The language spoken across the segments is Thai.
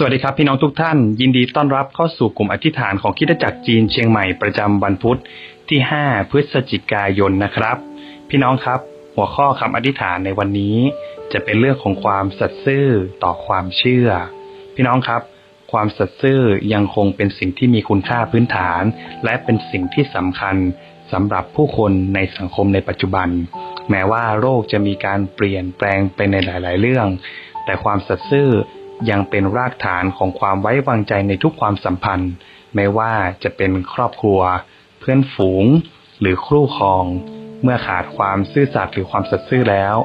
สวัสดีครับพี่น้องทุกท่าน ยินดีต้อนรับเข้าสู่กลุ่มอธิษฐานของคิดจักรจีนเชียงใหม่ประจำวันพุธที่ 5 พฤศจิกายนนะครับ พี่น้องครับ หัวข้อคำอธิษฐานในวันนี้ จะเป็นเรื่องของความสัตย์ซื่อต่อความเชื่อ พี่น้องครับ ความสัตย์ซื่อยังคงเป็นสิ่งที่มีคุณค่าพื้นฐาน และเป็นสิ่งที่สำคัญสำหรับผู้คนในสังคมในปัจจุบัน แม้ว่าโรคจะมีการเปลี่ยนแปลงไปในหลาย ๆ เรื่อง แต่ความสัตย์ซื่อ ยังเป็นรากฐานของความไว้วางใจในทุกความสัมพันธ์ ไม่ว่าจะเป็นครอบครัว เพื่อนฝูง หรือครู่ครอง เมื่อขาดความซื่อสัตย์หรือความสัตย์ซื่อแล้ว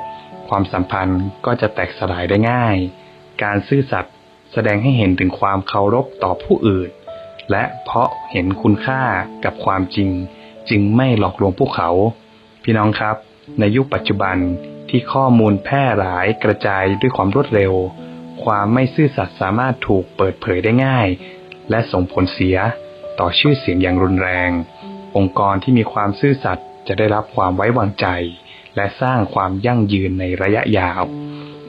ความสัมพันธ์ก็จะแตกสลายได้ง่าย การซื่อสัตย์แสดงให้เห็นถึงความเคารพต่อผู้อื่น และเพราะเห็นคุณค่ากับความจริง จึงไม่หลอกลวงพวกเขา พี่น้องครับ ในยุคปัจจุบันที่ข้อมูลแพร่หลายกระจายด้วยความรวดเร็ว ความไม่ซื่อสัตย์สามารถถูกเปิดเผยได้ง่าย และส่งผลเสียต่อชื่อเสียงอย่างรุนแรง องค์กรที่มีความซื่อสัตย์จะได้รับความไว้วางใจ และสร้างความยั่งยืนในระยะยาว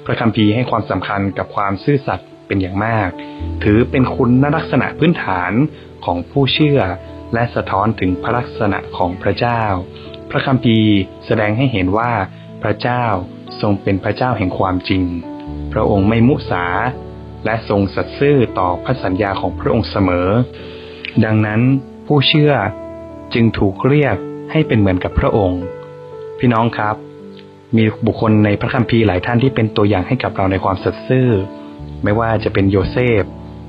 พระคัมภีร์ให้ความสำคัญกับความซื่อสัตย์เป็นอย่างมาก ถือเป็นคุณลักษณะพื้นฐานของผู้เชื่อ และสะท้อนถึงพระลักษณะของพระเจ้า พระคัมภีร์แสดงให้เห็นว่าพระเจ้าทรงเป็นพระเจ้าแห่งความจริง พระองค์ไม่มุสา และทรงสัตย์ซื่อต่อพระสัญญาของพระองค์เสมอ ดังนั้นผู้เชื่อจึงถูกเรียกให้เป็นเหมือนกับพระองค์ พี่น้องครับ มีบุคคลในพระคัมภีร์หลายท่านที่เป็นตัวอย่างให้กับเราในความสัตย์ซื่อ ไม่ว่าจะเป็นโยเซฟ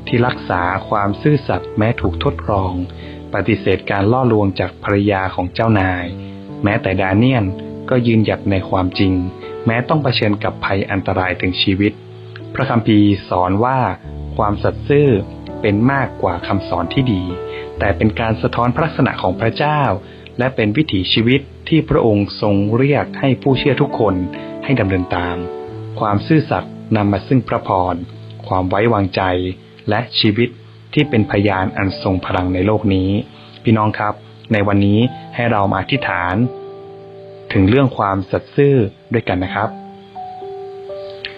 ที่รักษาความซื่อสัตย์แม้ถูกทดลอง ปฏิเสธการล่อลวงจากภรรยาของเจ้านาย แม้แต่ดาเนียนก็ยืนหยัดในความจริง แม้ต้องเผชิญกับภัยอันตรายถึงชีวิต พระคัมภีร์สอนว่าความสัตย์ซื่อเป็นมากกว่าคำสอนที่ดี แต่เป็นการสะท้อนพระลักษณะของพระเจ้า และเป็นวิถีชีวิตที่พระองค์ทรงเรียกให้ผู้เชื่อทุกคนให้ดำเนินตาม ความซื่อสัตย์นำมาซึ่งพระพร ความไว้วางใจ และชีวิตที่เป็นพยานอันทรงพลังในโลกนี้ พี่น้องครับ ในวันนี้ให้เรามาอธิษฐาน ถึงเรื่องความสัตย์ซื่อด้วยกันนะครับ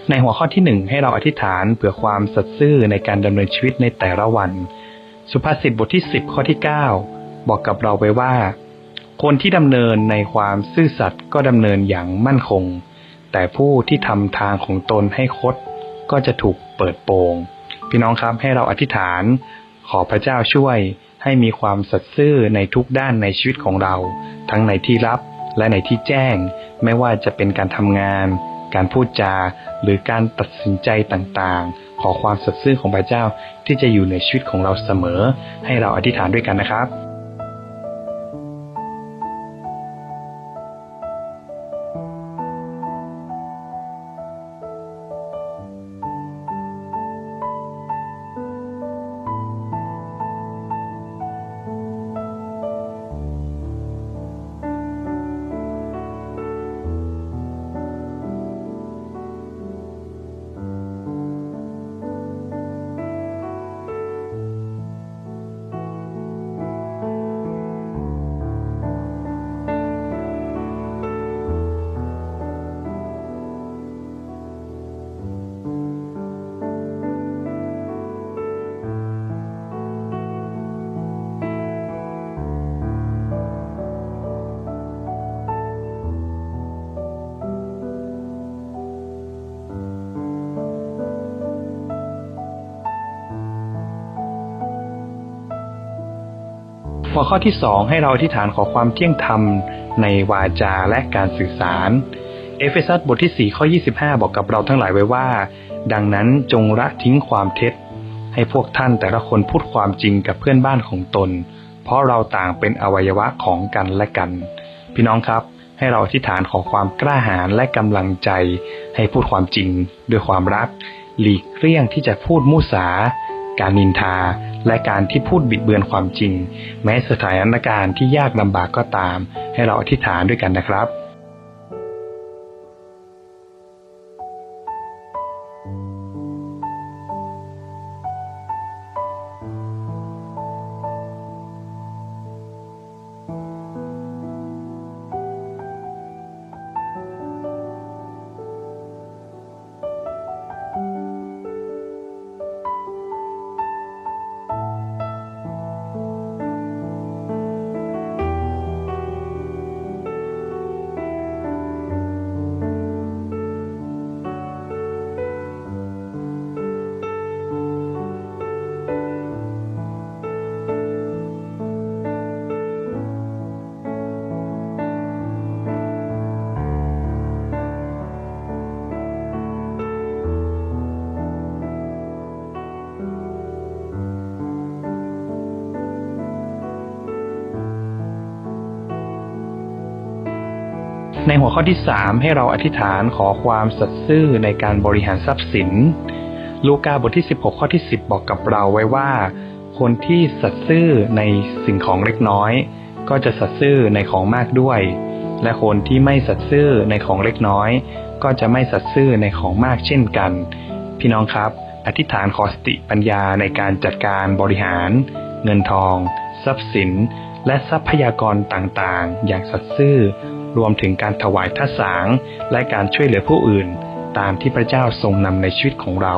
ในหัวข้อที่หนึ่งให้เราอธิษฐานเผื่อความสัตย์ซื่อในการดำเนินชีวิตในแต่ละวัน สุภาษิตบทที่สิบข้อที่เก้าบอกกับเราไว้ว่า คนที่ดำเนินในความซื่อสัตย์ก็ดำเนินอย่างมั่นคง แต่ผู้ที่ทำทางของตนให้คดก็จะถูกเปิดโปงพี่น้องครับให้เราอธิษฐาน ขอพระเจ้าช่วยให้มีความสัตย์ซื่อในทุกด้านในชีวิตของเรา ทั้งในที่ลับ และในที่แจ้ง ไม่ว่าจะเป็นการทำงาน การพูดจา หรือการตัดสินใจต่างๆ ขอความสัตย์ซื่อของพระเจ้าที่จะอยู่ในชีวิตของเราเสมอ ให้เราอธิษฐานด้วยกันนะครับ หัวข้อที่สองให้เราอธิษฐานขอความเที่ยงธรรมในวาจาและการสื่อสาร เอเฟซัสบทที่ 4 ข้อ 25 บอกกับเราทั้งหลายไว้ว่า ดังนั้นจงละทิ้งความเท็จ ให้พวกท่านแต่ละคนพูดความจริงกับเพื่อนบ้านของตน เพราะเราต่างเป็นอวัยวะของกันและกัน พี่น้องครับให้เราอธิษฐานขอความกล้าหาญและกำลังใจ ให้พูดความจริงด้วยความรัก หลีกเลี่ยงที่จะพูดมุสา การนินทาและการที่พูดบิดเบือนความจริง แม้สถานการณ์ที่ยากลำบากก็ตาม ให้เราอธิษฐานด้วยกันนะครับ ในหัวข้อที่ 3 ให้เราอธิษฐานขอความสัตย์ซื่อในการบริหารทรัพย์สิน ลูกาบทที่ 16 ข้อที่ 10 บอกกับเราไว้ว่า คนที่สัตย์ซื่อในสิ่งของเล็กน้อย ก็จะสัตย์ซื่อในของมากด้วย และคนที่ไม่สัตย์ซื่อในของเล็กน้อย ก็จะไม่สัตย์ซื่อในของมากเช่นกัน พี่น้องครับ อธิษฐานขอสติปัญญาในการจัดการบริหาร เงินทอง ทรัพย์สิน และทรัพยากรต่างๆ อย่างสัตย์ซื่อ รวมถึงการถวายทศาง และการช่วยเหลือผู้อื่น ตามที่พระเจ้าทรงนำในชีวิตของเรา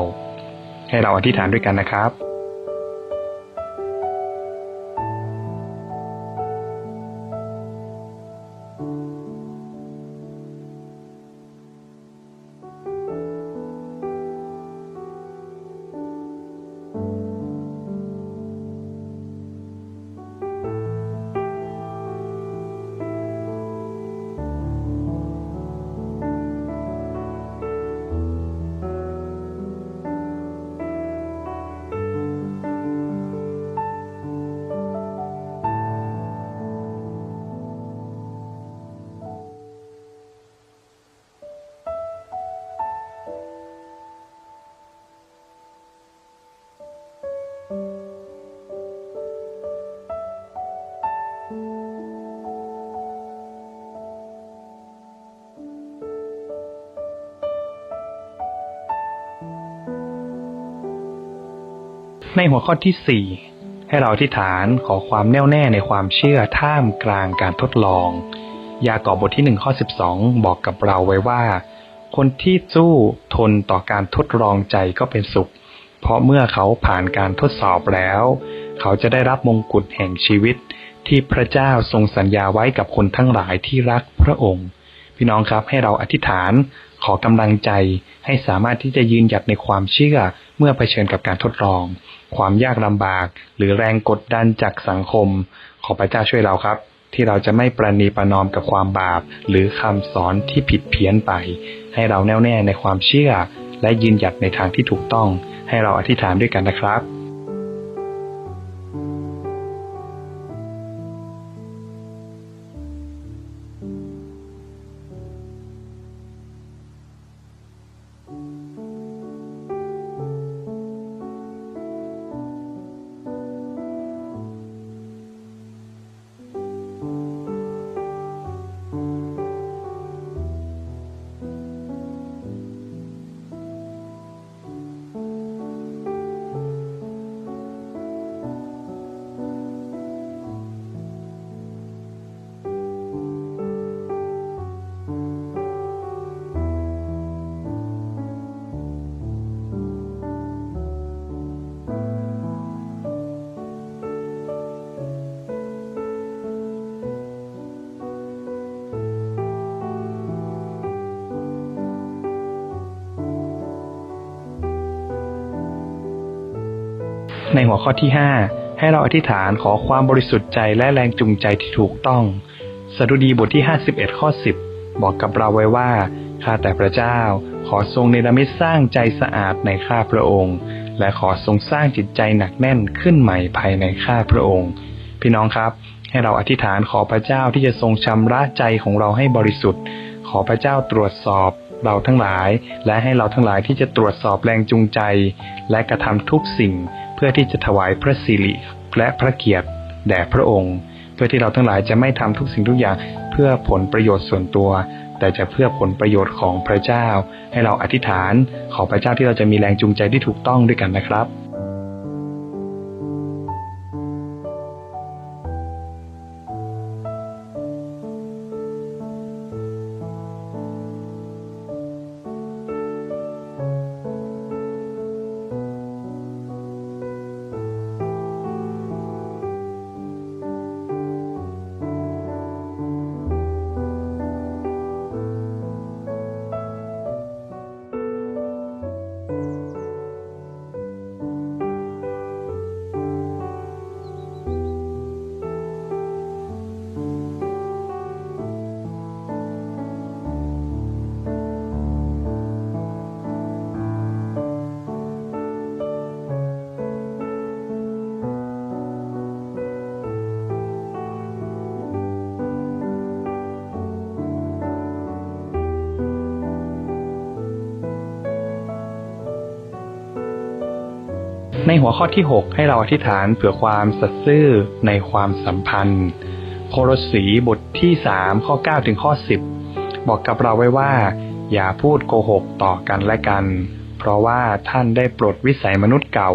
ให้เราอธิษฐานด้วยกันนะครับ ในหัวข้อที่ 4 ให้เราอธิษฐานขอความแน่วแน่ในความเชื่อท่ามกลางการทดลอง ยากอบบทที่1ข้อ12 บอกกับเราไว้ว่า คนที่สู้ทนต่อการทดลองใจก็เป็นสุข เพราะเมื่อเขาผ่านการทดสอบแล้ว เขาจะได้รับมงกุฎแห่งชีวิต ที่พระเจ้าทรงสัญญาไว้กับคนทั้งหลายที่รักพระองค์ พี่น้องครับให้เราอธิษฐาน ขอกำลังใจให้สามารถที่จะยืนหยัดในความเชื่อเมื่อเผชิญกับการทดลอง ความยากลำบาก หรือแรงกดดันจากสังคม ขอพระเจ้าช่วยเราครับ ที่เราจะไม่ประนีประนอมกับความบาป หรือคำสอนที่ผิดเพี้ยนไป ให้เราแน่วแน่ในความเชื่อ และยืนหยัดในทางที่ถูกต้อง ให้เราอธิษฐานด้วยกันนะครับ ในหัวข้อที่ 5 ให้เราอธิษฐานขอความบริสุทธิ์ใจและแรงจูงใจที่ถูกต้อง สดุดีบทที่ 51 ข้อ 10 บอกกับเราไว้ว่า ข้าแต่พระเจ้า ขอทรงเนรมิตสร้างใจสะอาดในข้าพระองค์ และขอทรงสร้างจิตใจหนักแน่นขึ้นใหม่ภายในข้าพระองค์ พี่น้องครับ ให้เราอธิษฐานขอพระเจ้าที่จะทรงชำระใจของเราให้บริสุทธิ์ ขอพระเจ้าตรวจสอบเราทั้งหลาย และให้เราทั้งหลายที่จะตรวจสอบแรงจูงใจ และกระทำทุกสิ่ง พื่อที่จะถวายพระสิริและพระเกียรติแด่พระองค์ เพื่อที่เราทั้งหลายจะไม่ทำทุกสิ่งทุกอย่างเพื่อผลประโยชน์ส่วนตัว แต่จะเพื่อผลประโยชน์ของพระเจ้า ให้เราอธิษฐานขอพระเจ้าที่เราจะมีแรงจูงใจที่ถูกต้องด้วยกันนะครับ ในหัวข้อที่ 6 ให้เราอธิษฐานเผื่อความสัตย์ซื่อในความสัมพันธ์ โครสีบทที่ 3 ข้อ 9 ถึงข้อ 10 บอกกับเราไว้ว่า อย่าพูดโกหกต่อกันและกัน เพราะว่าท่านได้ปลดวิสัยมนุษย์เก่า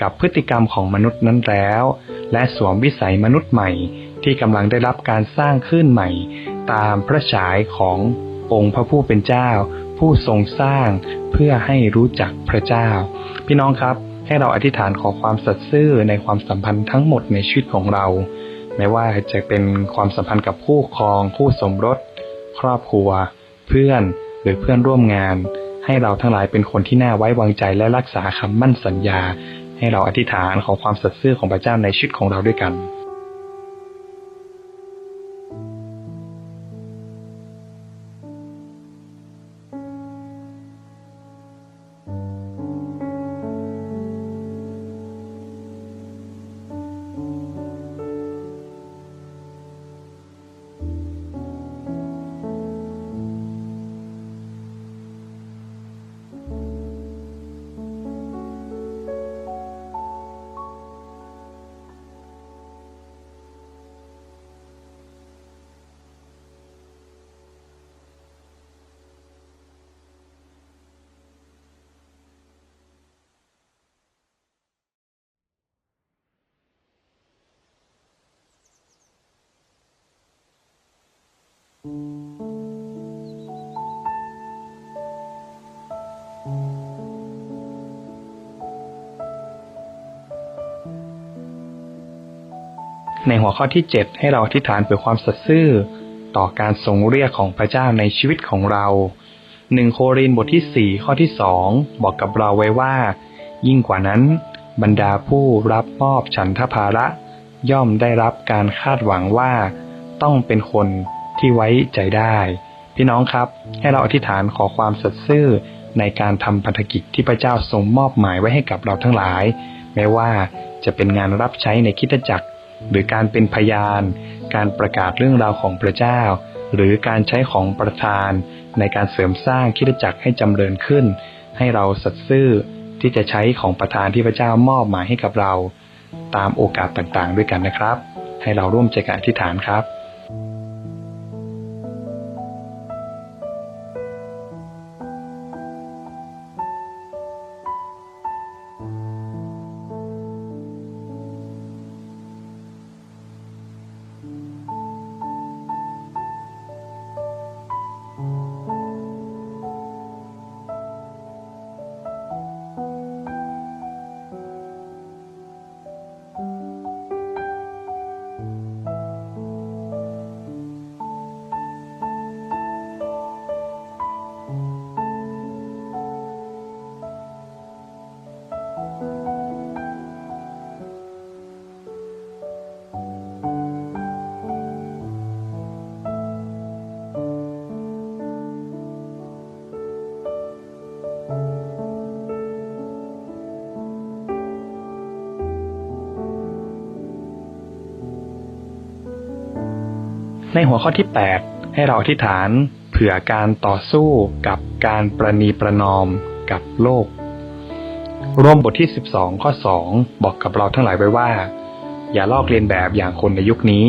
กับพฤติกรรมของมนุษย์นั้นแล้ว และสวมวิสัยมนุษย์ใหม่ ที่กำลังได้รับการสร้างขึ้นใหม่ ตามพระฉายขององค์พระผู้เป็นเจ้า ผู้ทรงสร้างเพื่อให้รู้จักพระเจ้า พี่น้องครับ ให้เราอธิษฐานขอความสัตย์ซื่อในความสัมพันธ์ทั้งหมดในชีวิตของเรา ไม่ว่าจะเป็นความสัมพันธ์กับคู่ครอง คู่สมรส ครอบครัว เพื่อนหรือเพื่อนร่วมงาน ให้เราทั้งหลายเป็นคนที่น่าไว้วางใจและรักษาคำมั่นสัญญา ให้เราอธิษฐานขอความสัตย์ซื่อของพระเจ้าในชีวิตของเราด้วยกัน ในหัวข้อที่ 7 ให้เราอธิษฐานเผื่อความสัตย์ซื่อ ต่อการทรงเรียกของพระเจ้าในชีวิตของเราหนึ่งโครินธ์บทที่ 4 ข้อที่ 2 บอกกับเราไว้ว่า ยิ่งกว่านั้น บรรดาผู้รับมอบฉันทภาระ ย่อมได้รับการคาดหวังว่า ต้องเป็นคนที่ไว้ใจได้ พี่น้องครับ ให้เราอธิษฐานขอความสัตย์ซื่อในการทำพันธกิจที่พระเจ้าทรงมอบหมายไว้ให้กับเราทั้งหลาย แม้ว่าจะเป็นงานรับใช้ในคริดจักร หรือการเป็นพยาน การประกาศเรื่องราวของพระเจ้า หรือการใช้ของประธาน ในการเสริมสร้างคิดจักรให้จำเริญขึ้น ให้เราสัตย์ซื่อที่จะใช้ของประธานที่พระเจ้ามอบหมายให้กับเรา ตามโอกาสต่างๆ ด้วยกันนะครับ ให้เราร่วมใจกันอธิษฐานครับ ในหัวข้อที่ 8 ให้เราอธิษฐานเผื่อการต่อสู้กับการประนีประนอมกับโลก ร่วมบทที่ 12 ข้อ 2 บอกกับเราทั้งหลายไว้ว่า อย่าลอกเลียนแบบอย่างคนในยุคนี้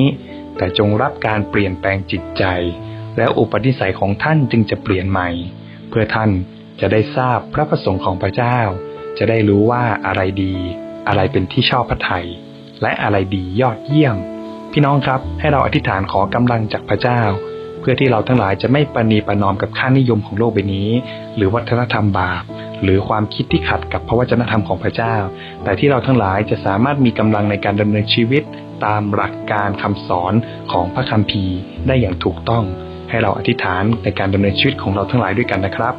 แต่จงรับการเปลี่ยนแปลงจิตใจ แล้วอุปนิสัยของท่านจึงจะเปลี่ยนใหม่ เพื่อท่านจะได้ทราบพระประสงค์ของพระเจ้า จะได้รู้ว่าอะไรดี อะไรเป็นที่ชอบพระทัยและอะไรดียอดเยี่ยม พี่น้องครับให้เราอธิษฐานขอกำลังจากพระเจ้า เพื่อที่เราทั้งหลายจะไม่ประนีประนอมกับค่านิยมของโลกใบนี้ หรือวัฒนธรรมบาป หรือความคิดที่ขัดกับพระวจนะธรรมของพระเจ้า แต่ที่เราทั้งหลายจะสามารถมีกำลังในการดำเนินชีวิต ตามหลักการคำสอนของพระคัมภีร์ได้อย่างถูกต้อง ให้เราอธิษฐานในการดำเนินชีวิตของเราทั้งหลายด้วยกันนะครับ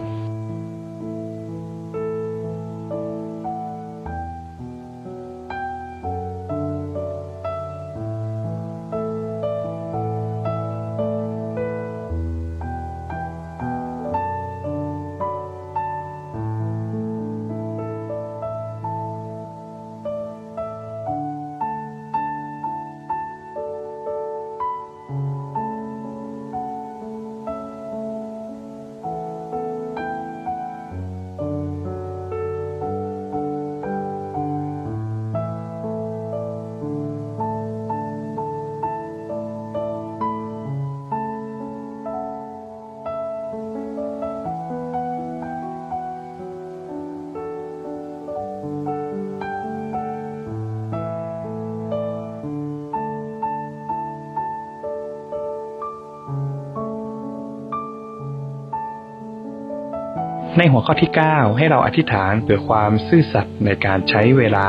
ในหัวข้อที่ 9 ให้เราอธิษฐานเพื่อความซื่อสัตย์ในการใช้เวลา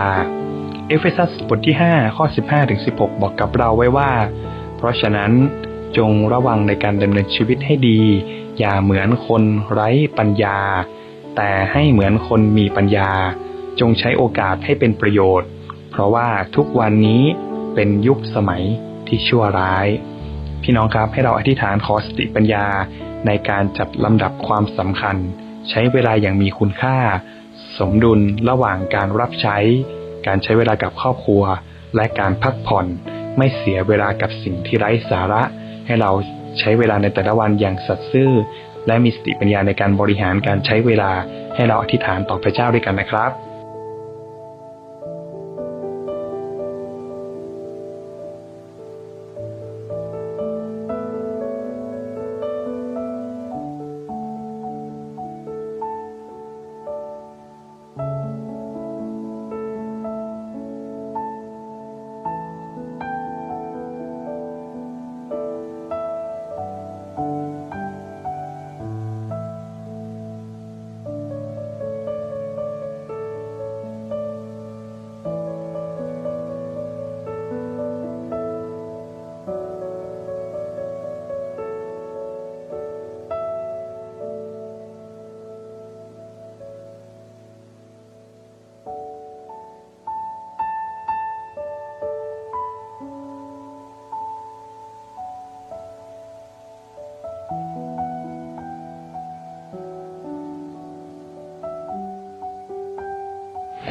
เอเฟซัสบทที่ 5 ข้อ 15ถึง16 บอกกับเราไว้ว่า เพราะฉะนั้นจงระวังในการดำเนินชีวิตให้ดี อย่าเหมือนคนไร้ปัญญา แต่ให้เหมือนคนมีปัญญา จงใช้โอกาสให้เป็นประโยชน์ เพราะว่าทุกวันนี้เป็นยุคสมัยที่ชั่วร้าย พี่น้องครับให้เราอธิษฐานขอสติปัญญาในการจัดลำดับความสำคัญ ใช้เวลาอย่างมีคุณค่า สมดุลระหว่างการรับใช้ การใช้เวลากับครอบครัว และการพักผ่อน ไม่เสียเวลากับสิ่งที่ไร้สาระ ให้เราใช้เวลาในแต่ละวันอย่างสัตย์ซื่อ และมีสติปัญญาในการบริหารการใช้เวลา ให้เราอธิษฐานต่อพระเจ้าด้วยกันนะครับ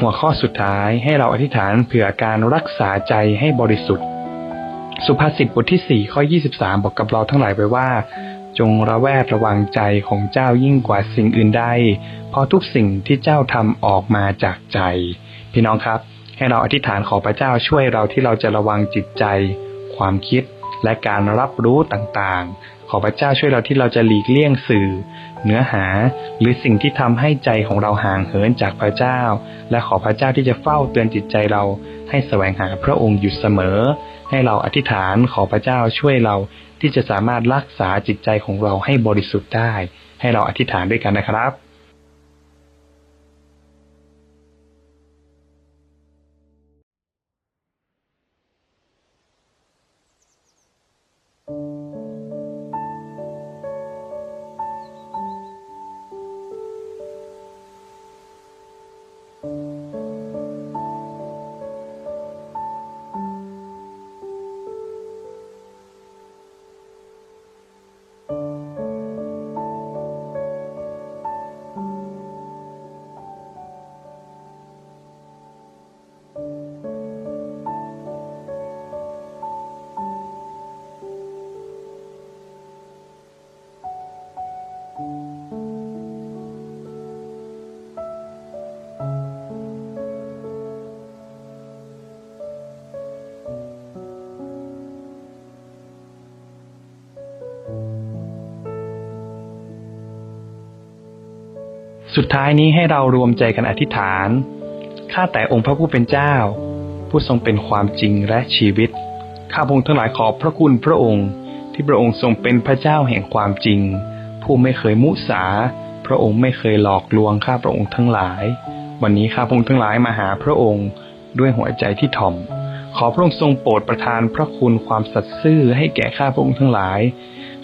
หัวข้อสุดท้ายให้เราอธิษฐานเผื่อการรักษาใจให้บริสุทธิ์ สุภาษิตบทที่ 4 ข้อ 23 บอกกับเราทั้งหลายไว้ว่า จงระแวดระวังใจของเจ้ายิ่งกว่าสิ่งอื่นใดเพราะทุกสิ่งที่เจ้าทำออกมาจากใจ พี่น้องครับ ให้เราอธิษฐานขอพระเจ้าช่วยเราที่เราจะระวังจิตใจ ความคิดและการรับรู้ต่างๆ ขอพระเจ้าช่วยเราที่เราจะหลีกเลี่ยงสื่อ เนื้อหาหรือสิ่งที่ทำให้ใจของเราห่างเหินจากพระเจ้า และขอพระเจ้าที่จะเฝ้าเตือนจิตใจเรา ให้แสวงหาพระองค์อยู่เสมอ ให้เราอธิษฐานขอพระเจ้าช่วยเราที่จะสามารถรักษาจิตใจของเราให้บริสุทธิ์ได้ ให้เราอธิษฐานด้วยกันนะครับ สุดท้ายนี้ให้เรารวมใจกันอธิษฐาน ข้าแต่องค์พระผู้เป็นเจ้า ผู้ทรงเป็นความจริงและชีวิต ข้าพงทั้งหลายขอบพระคุณพระองค์ ที่พระองค์ทรงเป็นพระเจ้าแห่งความจริง ผู้ไม่เคยมุสา พระองค์ไม่เคยหลอกลวงข้าพระองค์ทั้งหลาย วันนี้ข้าพงทั้งหลายมาหาพระองค์ด้วยหัวใจที่ถ่อม ขอพระองค์ทรงโปรดประทานพระคุณความสัตย์ซื่อให้แก่ข้าพระองค์ทั้งหลาย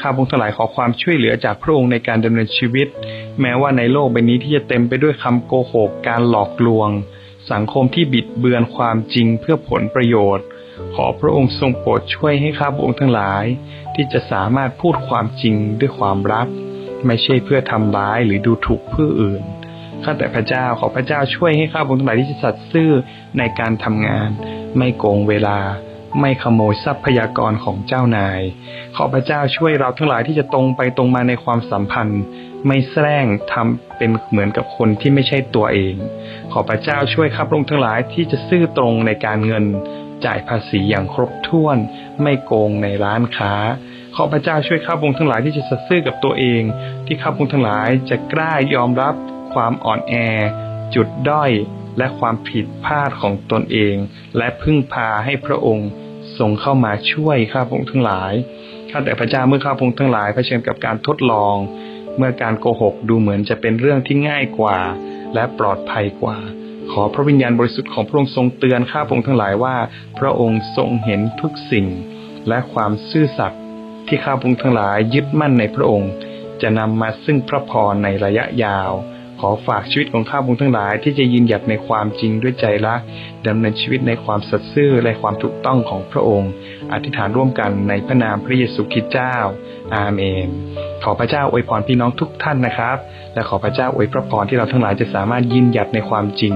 ข้าพระองค์ทั้งหลายขอความช่วยเหลือจากพระองค์ในการดำเนินชีวิต แม้ว่าในโลกใบนี้ที่จะเต็มไปด้วยคำโกหก การหลอกลวง สังคมที่บิดเบือนความจริงเพื่อผลประโยชน์ ขอพระองค์ทรงโปรดช่วยให้ข้าพระองค์ทั้งหลาย ที่จะสามารถพูดความจริงด้วยความรัก ไม่ใช่เพื่อทำร้ายหรือดูถูกผู้อื่นข้าแต่พระเจ้าขอพระเจ้าช่วยให้ข้าพระองค์ทั้งหลายที่จะสัตย์ซื่อในการทำงาน ไม่โกงเวลา ไม่ขโมยทรัพยากรของเจ้านาย ขอพระเจ้าช่วยเราทั้งหลายที่จะตรงไปตรงมาในความสัมพันธ์ ไม่แสร้งทำเป็นเหมือนกับคนที่ไม่ใช่ตัวเอง ขอพระเจ้าช่วยข้าพระองค์ทั้งหลายที่จะซื่อตรงในการเงิน จ่ายภาษีอย่างครบถ้วน ไม่โกงในร้านค้าขอพระเจ้าช่วยข้าพระองค์ทั้งหลายที่จะสัตย์ซื่อกับตัวเอง ที่ข้าพระองค์ทั้งหลายจะกล้ายอมรับความอ่อนแอ จุดด้อย และความผิดพลาดของตนเอง และพึ่งพาให้พระองค์ทรงเข้ามาช่วยข้าพงค์ทั้งหลายข้าแต่พระเจ้าเมื่อข้าพงค์ทั้งหลายเผชิญกับการทดลอง เมื่อการโกหกดูเหมือนจะเป็นเรื่องที่ง่ายกว่า และปลอดภัยกว่า ขอพระวิญญาณบริสุทธิ์ของพระองค์ทรงเตือนข้าพงค์ทั้งหลายว่า พระองค์ทรงเห็นทุกสิ่ง และความซื่อสัตย์ที่ข้าพงค์ทั้งหลายยึดมั่นในพระองค์ จะนำมาซึ่งพระพรในระยะยาว ขอฝากชีวิตของข้าพงทั้งหลาย ที่จะยืนหยัดในความจริงด้วยใจรักดำเนินชีวิตในความสัตย์ซื่อและความถูกต้องของพระองค์ อธิษฐานร่วมกันในพระนามพระเยซูคริสต์เจ้า อาเมน ขอพระเจ้าอวยพรพี่น้องทุกท่านนะครับ และขอพระเจ้าอวยพระพรที่เราทั้งหลายจะสามารถยืนหยัดในความจริง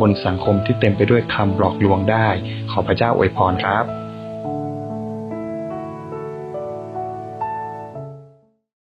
บนสังคมที่เต็มไปด้วยคำหลอกลวงได้ ขอพระเจ้าอวยพรครับ